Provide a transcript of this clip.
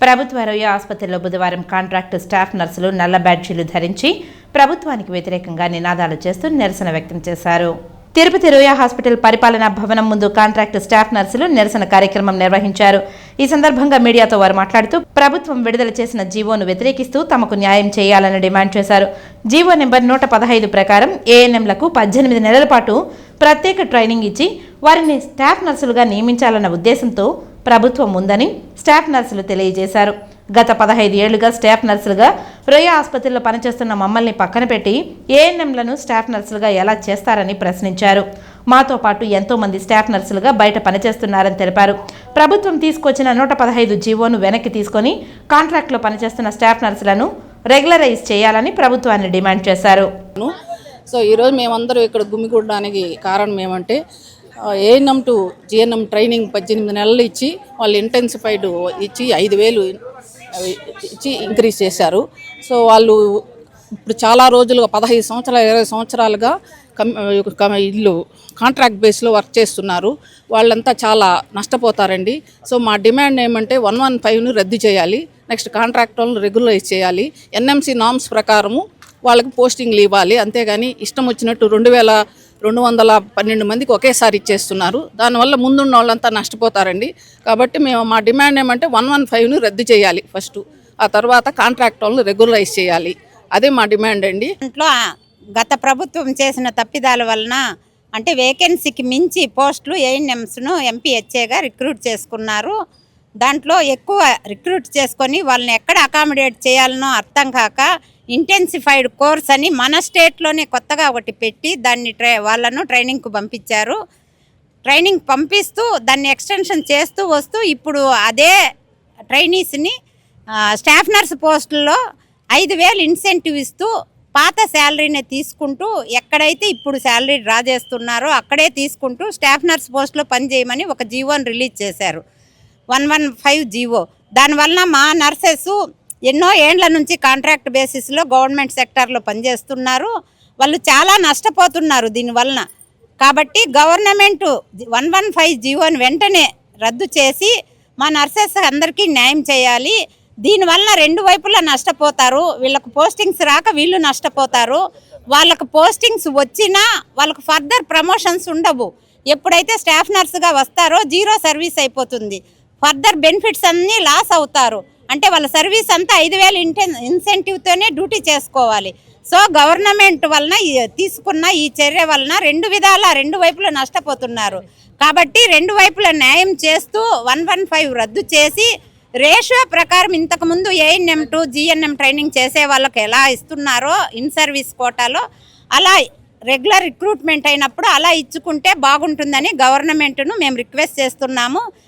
ప్రభుత్వ ఆరోగ్య ఆసుపత్రిలో బుధవారం కాంట్రాక్టు స్టాఫ్ నర్సులు నల్ల బ్యాడ్జీలు ధరించి ప్రభుత్వానికి వ్యతిరేకంగా నినాదాలు చేస్తూ నిరసన వ్యక్తం చేశారు. తిరుపతి రోయా హాస్పిటల్ పరిపాలనా భవనం ముందు కాంట్రాక్టు స్టాఫ్ నర్సులు నిరసన కార్యక్రమం నిర్వహించారు. ఈ సందర్భంగా మీడియాతో వారు మాట్లాడుతూ ప్రభుత్వం విడుదల చేసిన జీవోను వ్యతిరేకిస్తూ తమకు న్యాయం చేయాలని డిమాండ్ చేశారు. జీవో నెంబర్ నూట పదహైదు ప్రకారం ఏఎన్ఎంలకు పద్దెనిమిది నెలల పాటు ప్రత్యేక ట్రైనింగ్ ఇచ్చి వారిని స్టాఫ్ నర్సులుగా నియమించాలన్న ఉద్దేశంతో ప్రభుత్వం ఉందని స్టాఫ్ నర్సులు తెలియజేశారు. గత పదహైదు ఏళ్ళుగా స్టాఫ్ నర్సులుగా రొయ్య ఆసుపత్రిలో పనిచేస్తున్న మమ్మల్ని పక్కన పెట్టి ఏఎన్ఎంలను స్టాఫ్ నర్సులుగా ఎలా చేస్తారని ప్రశ్నించారు. మాతో పాటు ఎంతో మంది స్టాఫ్ నర్సులుగా బయట పనిచేస్తున్నారని తెలిపారు. ప్రభుత్వం తీసుకొచ్చిన నూట పదహైదు జీవోను వెనక్కి తీసుకొని కాంట్రాక్ట్లో పనిచేస్తున్న స్టాఫ్ నర్సులను రెగ్యులరైజ్ చేయాలని ప్రభుత్వాన్ని డిమాండ్ చేశారు. సో ఈరోజు మేమందరూ ఇక్కడ గుమిగూడడానికి కారణం ఏమంటే ఏఎన్ఎం టు జిఎన్ఎం ట్రైనింగ్ పద్దెనిమిది నెలలు ఇచ్చి వాళ్ళు ఇంటెన్సిఫైడ్ ఇచ్చి ఐదు వేలు ఇచ్చి ఇంక్రీజ్ చేశారు. సో వాళ్ళు ఇప్పుడు చాలా రోజులుగా పదహైదు సంవత్సరాలు ఇరవై సంవత్సరాలుగా కం ఇల్లు కాంట్రాక్ట్ బేస్లో వర్క్ చేస్తున్నారు. వాళ్ళంతా చాలా నష్టపోతారండి. సో మా డిమాండ్ ఏమంటే వన్ వన్ ఫైవ్ను రద్దు చేయాలి. నెక్స్ట్ కాంట్రాక్ట్ వాళ్ళని రెగ్యులరైజ్ చేయాలి. ఎన్ఎంసి నామ్స్ ప్రకారము వాళ్ళకి పోస్టింగ్లు ఇవ్వాలి. అంతేగాని ఇష్టం వచ్చినట్టు రెండు వేల రెండు వందల పన్నెండు మందికి ఒకేసారి ఇచ్చేస్తున్నారు. దానివల్ల ముందున్న వాళ్ళంతా నష్టపోతారండి. కాబట్టి మేము మా డిమాండ్ ఏమంటే వన్ వన్ ఫైవ్ను రద్దు చేయాలి ఫస్ట్. ఆ తర్వాత కాంట్రాక్ట్ వాళ్ళని రెగ్యులరైజ్ చేయాలి. అదే మా డిమాండ్ అండి. ఇంట్లో గత ప్రభుత్వం చేసిన తప్పిదాల వలన అంటే వేకెన్సీకి మించి పోస్టులు ఏఎన్ఎంస్ను ఎంపీహెచ్ఏగా రిక్రూట్ చేసుకున్నారు. దాంట్లో ఎక్కువ రిక్రూట్ చేసుకొని వాళ్ళని ఎక్కడ అకామిడేట్ చేయాలనో అర్థం కాక ఇంటెన్సిఫైడ్ కోర్స్ అని మన స్టేట్లోనే కొత్తగా ఒకటి పెట్టి దాన్ని ట్రై వాళ్ళను ట్రైనింగ్కు పంపించారు. ట్రైనింగ్ పంపిస్తూ దాన్ని ఎక్స్టెన్షన్ చేస్తూ వస్తూ ఇప్పుడు అదే ట్రైనీస్ని స్టాఫ్ నర్స్ పోస్టుల్లో ఐదు వేలు ఇన్సెంటివ్ ఇస్తూ పాత శాలరీనే తీసుకుంటూ ఎక్కడైతే ఇప్పుడు శాలరీ డ్రా చేస్తున్నారో అక్కడే తీసుకుంటూ స్టాఫ్ నర్స్ పోస్ట్లో పనిచేయమని ఒక జీవోని రిలీజ్ చేశారు. One one five GO. దానివల్ల మా నర్సెస్ ఎన్నో ఏండ్ల నుంచి కాంట్రాక్ట్ బేసిస్లో గవర్నమెంట్ సెక్టార్లో పనిచేస్తున్నారు. వాళ్ళు చాలా నష్టపోతున్నారు దీనివలన కాబట్టి గవర్నమెంట్ వన్ వన్ ఫైవ్ జీవోని వెంటనే రద్దు చేసి మా నర్సెస్ అందరికీ న్యాయం చేయాలి. దీనివల్ల రెండు వైపులా నష్టపోతారు. వీళ్ళకు పోస్టింగ్స్ రాక వీళ్ళు నష్టపోతారు. వాళ్ళకు పోస్టింగ్స్ వచ్చినా వాళ్ళకు ఫర్దర్ ప్రమోషన్స్ ఉండవు. ఎప్పుడైతే స్టాఫ్ నర్సుగా వస్తారో జీరో సర్వీస్ అయిపోతుంది. ఫర్దర్ బెనిఫిట్స్ అన్నీ లాస్ అవుతారు. అంటే వాళ్ళ సర్వీస్ అంతా ఐదు వేలు ఇంటెన్ ఇన్సెంటివ్తోనే డ్యూటీ చేసుకోవాలి. సో గవర్నమెంట్ వలన ఈ- తీసుకున్న ఈ చర్య వలన రెండు విధాల రెండు వైపులా నష్టపోతున్నారు. కాబట్టి రెండు వైపులా న్యాయం చేస్తూ వన్ వన్ ఫైవ్ రద్దు చేసి రేషియో ప్రకారం ఇంతకుముందు ఏఎన్ఎం టు జిఎన్ఎం ట్రైనింగ్ చేసే వాళ్ళకి ఎలా ఇస్తున్నారో ఇన్ సర్వీస్ కోటాలో అలా రెగ్యులర్ రిక్రూట్మెంట్ అయినప్పుడు అలా ఇచ్చుకుంటే బాగుంటుందని గవర్నమెంట్ను మేము రిక్వెస్ట్ చేస్తున్నాము.